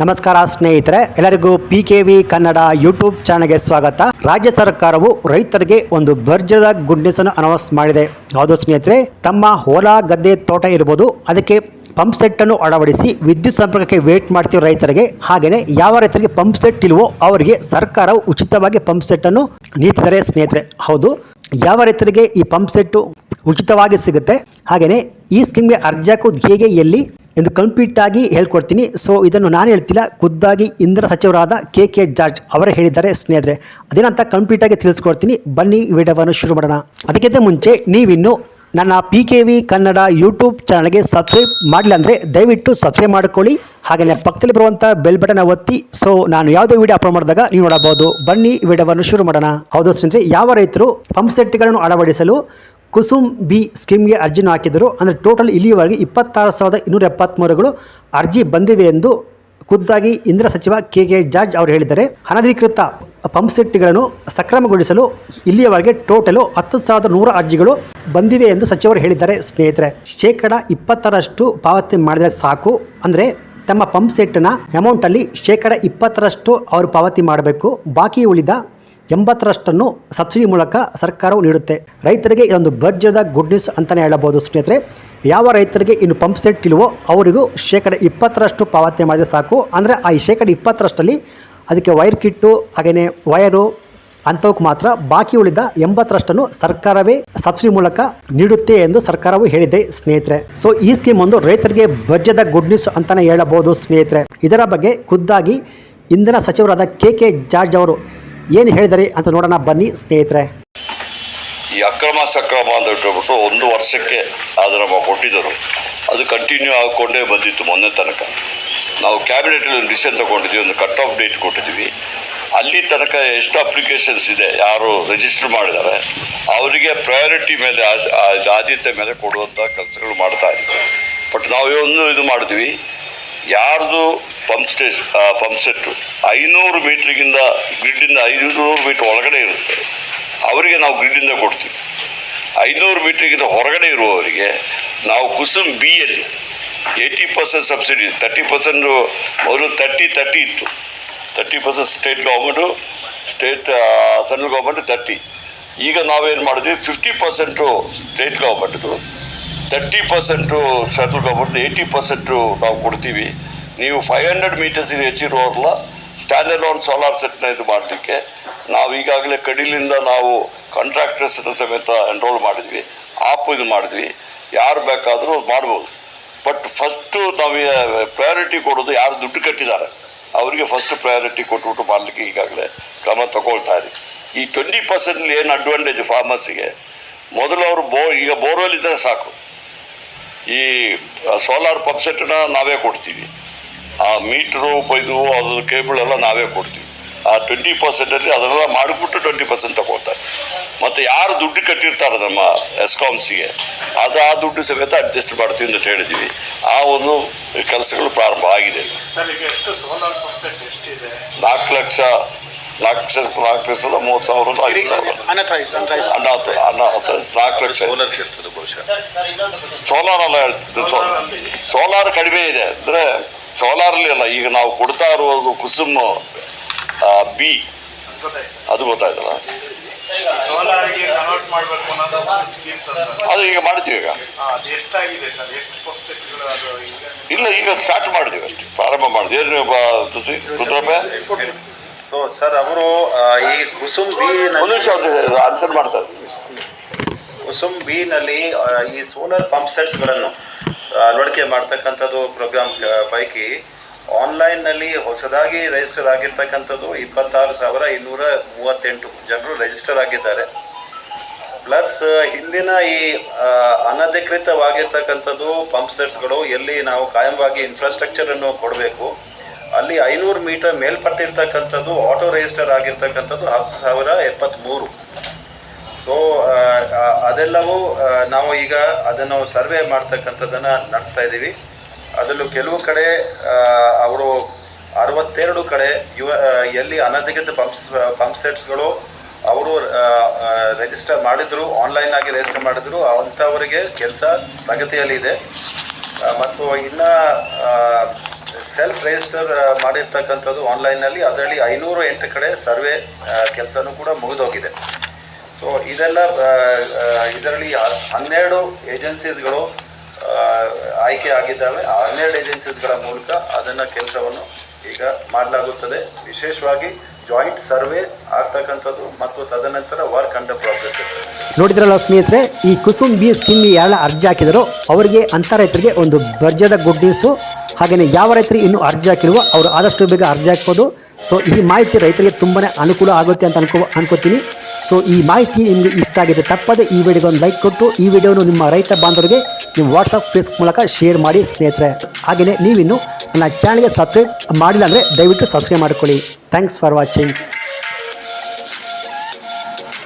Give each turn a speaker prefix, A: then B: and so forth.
A: ನಮಸ್ಕಾರ ಸ್ನೇಹಿತರೆ, ಎಲ್ಲರಿಗೂ P K V Kannada YouTube ಚಾನಲ್ಗೆ ಸ್ವಾಗತ. ರಾಜ್ಯ ಸರ್ಕಾರವು ರೈತರಿಗೆ ಒಂದು ಭರ್ಜದ ಗುಡ್ ನ್ಯೂಸ್ ಅನ್ನು ಅನೌನ್ಸ್ ಮಾಡಿದೆ. ಹೌದು ಸ್ನೇಹಿತರೆ, ತಮ್ಮ ಹೊಲ, ಗದ್ದೆ, ತೋಟ ಇರ್ಬೋದು, ಅದಕ್ಕೆ ಪಂಪ್ ಸೆಟ್ ಅನ್ನು ಅಳವಡಿಸಿ ವಿದ್ಯುತ್ ಸಂಪರ್ಕಕ್ಕೆ ವೇಟ್ ಮಾಡ್ತೀವಿ ರೈತರಿಗೆ ಹಾಗೆಯೇ ಯಾವ ರೈತರಿಗೆ ಪಂಪ್ ಸೆಟ್ ಇಲ್ವೋ ಅವರಿಗೆ ಸರ್ಕಾರವು ಉಚಿತವಾಗಿ ಪಂಪ್ ಸೆಟ್ ಅನ್ನು ನೀಡಿದರೆ ಸ್ನೇಹಿತರೆ. ಹೌದು, ಯಾವ ರೈತರಿಗೆ ಈ ಪಂಪ್ ಸೆಟ್ಟು ಉಚಿತವಾಗಿ ಸಿಗುತ್ತೆ? ಹಾಗೆಯೇ ಈ ಸ್ಕೀಮ್ಗೆ ಅರ್ಜಿ ಹಾಕೋದು ಹೇಗೆ, ಎಲ್ಲಿ ಎಂದು ಕಂಪ್ಲೀಟ್ ಆಗಿ ಹೇಳ್ಕೊಡ್ತೀನಿ. ಸೊ ಇದನ್ನು ನಾನು ಹೇಳ್ತಿಲ್ಲ. ಖುದ್ದಾಗಿ ಇಂದ್ರ ಸಚಿವರಾದ ಕೆ ಕೆ ಜಾರ್ಜ್ ಅವರೇ ಹೇಳಿದ್ದಾರೆ ಸ್ನೇಹಿತರೆ. ಅದೇನಂತ ಕಂಪ್ಲೀಟ್ ಆಗಿ ತಿಳಿಸ್ಕೊಡ್ತೀನಿ. ಬನ್ನಿ ವಿಡಿಯೋವನ್ನು ಶುರು ಮಾಡೋಣ. ಅದಕ್ಕಿಂತ ಮುಂಚೆ ನೀವಿನ್ನು ನನ್ನ P K V Kannada YouTube ಚಾನಲ್ಗೆ ಸಬ್ಸ್ಕ್ರೈಬ್ ಮಾಡಲಿಲ್ಲ ಅಂದರೆ ದಯವಿಟ್ಟು ಸಬ್ಸ್ಕ್ರೈಬ್ ಮಾಡ್ಕೊಳ್ಳಿ. ಹಾಗೆಯೇ ಪಕ್ಕದಲ್ಲಿ ಬರುವಂಥ ಬೆಲ್ ಬಟನ್ ಒತ್ತಿ. ಸೊ ನಾನು ಯಾವುದೇ ವಿಡಿಯೋ ಅಪ್ಲೋಡ್ ಮಾಡಿದಾಗ ನೀವು ನೋಡಬಹುದು. ಬನ್ನಿ ವಿಡಿಯೋವನ್ನು ಶುರು ಮಾಡೋಣ. ಹೌದು ಸ್ನೇಹಿತರೆ, ಯಾವ ರೈತರು ಪಂಪ್ ಸೆಟ್ಗಳನ್ನು ಅಳವಡಿಸಲು ಕುಸುಮ್ ಬಿ ಸ್ಕೀಮ್ಗೆ ಅರ್ಜಿನ ಹಾಕಿದರು ಅಂದರೆ ಟೋಟಲ್ ಇಲ್ಲಿಯವರೆಗೆ ಇಪ್ಪತ್ತಾರು ಸಾವಿರದ ಇನ್ನೂರ ಎಪ್ಪತ್ತ್ಮೂರುಗಳು ಅರ್ಜಿ ಬಂದಿವೆ ಎಂದು ಖುದ್ದಾಗಿ ಇಂದ್ರ ಸಚಿವ ಕೆ ಕೆ ಜಾರ್ಜ್ ಅವರು ಹೇಳಿದ್ದಾರೆ. ಅನಧಿಕೃತ ಪಂಪ್ ಸೆಟ್ಗಳನ್ನು ಸಕ್ರಮಗೊಳಿಸಲು ಇಲ್ಲಿಯವರೆಗೆ ಟೋಟಲು ಹತ್ತು ಸಾವಿರದ ನೂರ ಅರ್ಜಿಗಳು ಬಂದಿವೆ ಎಂದು ಸಚಿವರು ಹೇಳಿದ್ದಾರೆ. ಸ್ನೇಹಿತರೆ, ಶೇಕಡ ಇಪ್ಪತ್ತರಷ್ಟು ಪಾವತಿ ಮಾಡಿದರೆ ಸಾಕು. ಅಂದರೆ ತಮ್ಮ ಪಂಪ್ ಸೆಟ್ನ ಅಮೌಂಟಲ್ಲಿ ಶೇಕಡ ಇಪ್ಪತ್ತರಷ್ಟು ಅವರು ಪಾವತಿ ಮಾಡಬೇಕು. ಬಾಕಿ ಉಳಿದ ಎಂಬತ್ತರಷ್ಟನ್ನು ಸಬ್ಸಿಡಿ ಮೂಲಕ ಸರ್ಕಾರವು ನೀಡುತ್ತೆ. ರೈತರಿಗೆ ಇದೊಂದು ಭರ್ಜದ ಗುಡ್ ನ್ಯೂಸ್ ಅಂತಲೇ ಹೇಳಬಹುದು ಸ್ನೇಹಿತರೆ. ಯಾವ ರೈತರಿಗೆ ಇನ್ನು ಪಂಪ್ ಸೆಟ್ ಇಲ್ವೋ ಅವರಿಗೂ ಶೇಕಡ ಇಪ್ಪತ್ತರಷ್ಟು ಪಾವತಿ ಮಾಡಿದರೆ ಸಾಕು. ಅಂದರೆ ಆ ಶೇಕಡ ಇಪ್ಪತ್ತರಷ್ಟಲ್ಲಿ ಅದಕ್ಕೆ ವೈರ್ ಕಿಟ್ಟು ಹಾಗೆಯೇ ವಯರು ಅಂಥವಕ್ಕೆ ಮಾತ್ರ ಬಾಕಿ ಉಳಿದ ಎಂಬತ್ತರಷ್ಟನ್ನು ಸರ್ಕಾರವೇ ಸಬ್ಸಿಡಿ ಮೂಲಕ ನೀಡುತ್ತೆ ಎಂದು ಸರ್ಕಾರವು ಹೇಳಿದೆ ಸ್ನೇಹಿತರೆ. ಸೊ ಈ ಸ್ಕೀಮ್ ಒಂದು ರೈತರಿಗೆ ಭರ್ಜದ ಗುಡ್ ನ್ಯೂಸ್ ಅಂತಲೇ ಹೇಳಬಹುದು ಸ್ನೇಹಿತರೆ. ಇದರ ಬಗ್ಗೆ ಖುದ್ದಾಗಿ ಇಂಧನ ಸಚಿವರಾದ ಕೆ ಕೆ ಜಾರ್ಜ್ ಅವರು ಏನು ಹೇಳಿದ್ದಾರೆ ಅಂತ ನೋಡೋಣ. ಬನ್ನಿ ಸ್ನೇಹಿತರೆ.
B: ಈ ಅಕ್ರಮ ಸಕ್ರಮ ಅಂತ ಇಟ್ಬಿಟ್ಟು ಒಂದು ವರ್ಷಕ್ಕೆ ಅದನ್ನು ಕೊಟ್ಟಿದ್ದರು. ಅದು ಕಂಟಿನ್ಯೂ ಆಗಿಕೊಂಡೇ ಬಂದಿತ್ತು ಮೊನ್ನೆ ತನಕ. ನಾವು ಕ್ಯಾಬಿನೆಟಲ್ಲಿ ಒಂದು ಡಿಸಿಷನ್ ತೊಗೊಂಡಿದ್ವಿ, ಒಂದು ಕಟ್ ಆಫ್ ಡೇಟ್ ಕೊಟ್ಟಿದ್ವಿ. ಅಲ್ಲಿ ತನಕ ಎಷ್ಟು ಅಪ್ಲಿಕೇಶನ್ಸ್ ಇದೆ, ಯಾರು ರಿಜಿಸ್ಟರ್ ಮಾಡಿದ್ದಾರೆ, ಅವರಿಗೆ ಪ್ರಯಾರಿಟಿ ಮೇಲೆ ಆದ್ಯತೆ ಮೇಲೆ ಕೊಡುವಂಥ ಕೆಲಸಗಳು ಮಾಡ್ತಾ ಇದ್ದೀವಿ ಬಟ್ ನಾವು ಒಂದು ಇದು ಮಾಡಿದ್ವಿ. ಯಾರ್ದು ಪಂಪ್ ಸ್ಟೇಷ್ ಪಂಪ್ ಸೆಟ್ಟು ಐನೂರು ಮೀಟ್ರಿಗಿಂತ ಗ್ರಿಡ್ಡಿಂದ ಐನೂರು ಮೀಟ್ರ್ ಒಳಗಡೆ ಇರುತ್ತೆ. ಅವರಿಗೆ ನಾವು ಗ್ರಿಡ್ಡಿಂದ ಕೊಡ್ತೀವಿ. ಐನೂರು ಮೀಟ್ರಿಗಿಂತ ಹೊರಗಡೆ ಇರುವವರಿಗೆ ನಾವು ಕುಸುಮ್ ಬಿ ಎಲ್ಲಿ eighty percent subsidy thirty percent ಅವರು ತರ್ಟಿ ತರ್ಟಿ ಇತ್ತು thirty percent state government state central government thirty ಈಗ ನಾವೇನು ಮಾಡಿದ್ವಿ? ಫಿಫ್ಟಿ ಪರ್ಸೆಂಟು ಸ್ಟೇಟ್ ಗೌರ್ಮೆಂಟ್ದು thirty percent central government eighty percent ನಾವು ಕೊಡ್ತೀವಿ. ನೀವು ಫೈವ್ ಹಂಡ್ರೆಡ್ ಮೀಟರ್ಸಿಗೆ ಹೆಚ್ಚಿರೋರ್ಲ ಸ್ಟ್ಯಾಂಡರ್ಡ್ ಆನ್ ಸೋಲಾರ್ ಸೆಟ್ನ ಇದು ಮಾಡಲಿಕ್ಕೆ ನಾವು ಈಗಾಗಲೇ ಕಡಿಲಿಂದ ನಾವು ಕಾಂಟ್ರಾಕ್ಟರ್ಸ್ನ ಸಮೇತ ಎನ್ರೋಲ್ ಮಾಡಿದ್ವಿ. ಆಪ್ ಇದು ಮಾಡಿದ್ವಿ. ಯಾರು ಬೇಕಾದರೂ ಅದು ಮಾಡ್ಬೋದು. ಬಟ್ ಫಸ್ಟು ನಾವು ಪ್ರಯಾರಿಟಿ ಕೊಡೋದು ಯಾರು ದುಡ್ಡು ಕಟ್ಟಿದ್ದಾರೆ. ಅವರಿಗೆ ಫಸ್ಟ್ ಪ್ರಯಾರಿಟಿ ಕೊಟ್ಬಿಟ್ಟು ಮಾಡಲಿಕ್ಕೆ ಈಗಾಗಲೇ ಕ್ರಮ ತಗೊಳ್ತಾ ಇದೆ. ಈ ಟ್ವೆಂಟಿ ಪರ್ಸೆಂಟ್ ಏನು ಅಡ್ವಾಂಟೇಜ್ ಫಾರ್ಮರ್ಸಿಗೆ ಮೊದಲು ಅವರು ಬೋ ಈಗ ಬೋರ್ವೆಲ್ ಇದ್ದರೆ ಸಾಕು. ಈ ಸೋಲಾರ್ ಪಂಪ್ ಸೆಟ್ನ ನಾವೇ ಕೊಡ್ತೀವಿ. ಆ ಮೀಟ್ರು ಇದು ಅದು ಕೇಬಲ್ ಎಲ್ಲ ನಾವೇ ಕೊಡ್ತೀವಿ. ಆ ಟ್ವೆಂಟಿ ಪರ್ಸೆಂಟಲ್ಲಿ ಅದನ್ನೆಲ್ಲ ಮಾಡಿಬಿಟ್ಟು ಟ್ವೆಂಟಿ ಪರ್ಸೆಂಟ್ ತಗೋತಾರೆ. ಮತ್ತು ಯಾರು ದುಡ್ಡು ಕಟ್ಟಿರ್ತಾರೆ ನಮ್ಮ ಎಸ್ಕಾಮ್ಸಿಗೆ ಅದು ಆ ದುಡ್ಡು ಸಮೇತ ಅಡ್ಜಸ್ಟ್ ಮಾಡ್ತೀವಿ ಅಂತ ಹೇಳಿದ್ವಿ. ಆ ಒಂದು ಕೆಲಸಗಳು ಪ್ರಾರಂಭ ಆಗಿದೆ.
C: ಸರ್ ಈಗ ಎಷ್ಟು ಸೋಲಾರ್ ಪಂಪ್ ಎಷ್ಟಿದೆ?
B: ನಾಲ್ಕು ಲಕ್ಷ ನಾಲ್ಕು ಲಕ್ಷ ನಾಲ್ಕು ಲಕ್ಷದ ಮೂವತ್ತು ಸಾವಿರ ಐದು ಸಾವಿರ.
C: ಅಣ್ಣ ಹತ್ತು
B: ಅಣ್ಣ ಹತ್ತು ನಾಲ್ಕು ಲಕ್ಷ.
D: ಸೋಲಾರ್ ಕ್ಷೇತ್ರದ ಬಹುಶಃ
B: ಸೋಲಾರ್ ಅಲ್ಲ ಹೇಳ್ತಿದ್ದು ಸೋಲಾರ್ ಸೋಲಾರ್ ಕಡಿಮೆ ಇದೆ. ಅಂದರೆ ಸೋಲಾರಲ್ಲಿ ಅಲ್ಲ ಈಗ ನಾವು ಕೊಡ್ತಾ ಇರುವುದು ಕುಸುಮ್ ಬಿ.
C: ಗೊತ್ತಾಯ್ತು
B: ಅದು ಗೊತ್ತಾಯ್ತಲ್ಲ? ಅದು ಈಗ ಮಾಡ್ತೀವಿ ಈಗ. ಇಲ್ಲ ಈಗ ಸ್ಟಾರ್ಟ್ ಮಾಡಿದೀವಿ ಅಷ್ಟೇ. ಪ್ರಾರಂಭ ಮಾಡಿದ್ವಿ. ಏನು ನೀವು ತುಸಿ ರುದ್ರಪ್ಪ?
D: ಸೊ ಸರ್ ಅವರು ಈ ಕುಸುಮ್ ಬಿ
B: ಒಂದು ನಿಮಿಷ ಆನ್ಸರ್ ಮಾಡ್ತಾ ಇದ್ದೀವಿ
D: ಕುಸುಮ್ ಬಿ ನಲ್ಲಿ ಈ ಸೋಲಾರ್ ಪಂಪ್ ಸೆಟ್ಸ್ಗಳನ್ನು ಆ, ಅಳವಡಿಕೆ ಮಾಡ್ತಕ್ಕಂಥದ್ದು ಪ್ರೋಗ್ರಾಮ್ ಪೈಕಿ ಆನ್ಲೈನ್ನಲ್ಲಿ ಹೊಸದಾಗಿ ರಿಜಿಸ್ಟರ್ ಆಗಿರ್ತಕ್ಕಂಥದ್ದು ಇಪ್ಪತ್ತಾರು ಸಾವಿರ ಇನ್ನೂರ ಮೂವತ್ತೆಂಟು ಜನರು ರಿಜಿಸ್ಟರ್ ಆಗಿದ್ದಾರೆ. ಪ್ಲಸ್ ಹಿಂದಿನ ಈ ಅನಧಿಕೃತವಾಗಿರ್ತಕ್ಕಂಥದ್ದು ಪಂಪ್ ಸೆಟ್ಸ್ಗಳು ಎಲ್ಲಿ ನಾವು ಕಾಯಂವಾಗಿ ಇನ್ಫ್ರಾಸ್ಟ್ರಕ್ಚರ್ ಅನ್ನು ಕೊಡಬೇಕು, ಅಲ್ಲಿ ಐನೂರು ಮೀಟರ್ ಮೇಲ್ಪಟ್ಟಿರ್ತಕ್ಕಂಥದ್ದು ಆಟೋ ರಿಜಿಸ್ಟರ್ ಆಗಿರ್ತಕ್ಕಂಥದ್ದು ಹತ್ತು ಸಾವಿರ ಎಪ್ಪತ್ತ್ಮೂರು ಸೊ ಅದೆಲ್ಲವೂ ನಾವು ಈಗ ಅದನ್ನು ಸರ್ವೆ ಮಾಡ್ತಕ್ಕಂಥದ್ದನ್ನು ನಡೆಸ್ತಾ ಇದ್ದೀವಿ. ಅದರಲ್ಲೂ ಕೆಲವು ಕಡೆ ಅವರು ಅರವತ್ತೆರಡು ಕಡೆ ಯುವ ಎಲ್ಲಿ ಅನಧಿಕೃತ ಪಂಪ್ಸ್ ಪಂಪ್ ಸೆಟ್ಸ್ಗಳು ಅವರು ರಿಜಿಸ್ಟರ್ ಮಾಡಿದ್ರು ಆನ್ಲೈನ್ ಆಗಿ ರಿಜಿಸ್ಟರ್ ಮಾಡಿದ್ರು, ಅಂಥವರಿಗೆ ಕೆಲಸ ಪ್ರಗತಿಯಲ್ಲಿ ಇದೆ. ಮತ್ತು ಇನ್ನು ಸೆಲ್ಫ್ ರಿಜಿಸ್ಟರ್ ಮಾಡಿರ್ತಕ್ಕಂಥದ್ದು ಆನ್ಲೈನಲ್ಲಿ ಅದರಲ್ಲಿ ಐನೂರು ಎಂಟು ಕಡೆ ಸರ್ವೆ ಕೆಲಸನೂ ಕೂಡ ಮುಗಿದೋಗಿದೆ. ಸೊ ಇದೆಲ್ಲ ಇದರಲ್ಲಿ ಹನ್ನೆರಡು ಏಜೆನ್ಸೀಸ್ಗಳು ಆಯ್ಕೆ ಆಗಿದ್ದಾವೆ. ಆ ಹನ್ನೆರಡು ಏಜೆನ್ಸೀಸ್ಗಳ ಮೂಲಕ ಅದನ್ನು ಕೆಲಸವನ್ನು ಈಗ ಮಾಡಲಾಗುತ್ತದೆ. ವಿಶೇಷವಾಗಿ ಜಾಯಿಂಟ್ ಸರ್ವೆ ಆಗ್ತಕ್ಕಂಥದ್ದು ಮತ್ತು ತದನಂತರ ವರ್ಕ್ ಅಂಡರ್ ಪ್ರಾಸೆಸ್
A: ನೋಡಿದ್ರಲ್ಲ ಸ್ನೇಹಿತರೆ, ಈ ಕುಸುಮ್ ಬಿ ಸ್ಕೀಮ್ ಯಾರೆಲ್ಲ ಅರ್ಜಿ ಹಾಕಿದರೋ, ಅವರಿಗೆ ಅಂಥ ರೈತರಿಗೆ ಒಂದು ಬರ್ಜದ ಗುಡ್ ನ್ಯೂಸು. ಹಾಗೆಯೇ ಯಾವ ರೈತರಿಗೆ ಇನ್ನೂ ಅರ್ಜಿ ಹಾಕಿರುವ ಅವರು ಆದಷ್ಟು ಬೇಗ ಅರ್ಜಿ ಹಾಕ್ಬೋದು. ಸೊ ಈ ಮಾಹಿತಿ ರೈತರಿಗೆ ತುಂಬಾ ಅನುಕೂಲ ಆಗುತ್ತೆ ಅಂತ ಅನ್ಕೋ ಅನ್ಕೋತೀನಿ. ಸೊ ಈ ಮಾಹಿತಿ ನಿಮಗೆ ಇಷ್ಟ ಆಗಿದೆ, ತಪ್ಪದೆ ಈ ವಿಡಿಯೋಗೆ ಒಂದು ಲೈಕ್ ಕೊಟ್ಟು, ಈ ವಿಡಿಯೋನು ನಿಮ್ಮ ರೈತ ಬಾಂಧವರಿಗೆ ನಿಮ್ಮ ವಾಟ್ಸಪ್ ಫೇಸ್ಬುಕ್ ಮೂಲಕ ಶೇರ್ ಮಾಡಿ ಸ್ನೇಹಿತರೆ. ಹಾಗೆಯೇ ನೀವಿನ್ನು ನನ್ನ ಚಾನಲ್ಗೆ ಸಬ್ಸ್ಕ್ರೈಬ್ ಮಾಡಿಲ್ಲ ಅಂದರೆ ದಯವಿಟ್ಟು ಸಬ್ಸ್ಕ್ರೈಬ್ ಮಾಡ್ಕೊಳ್ಳಿ. Thanks for watching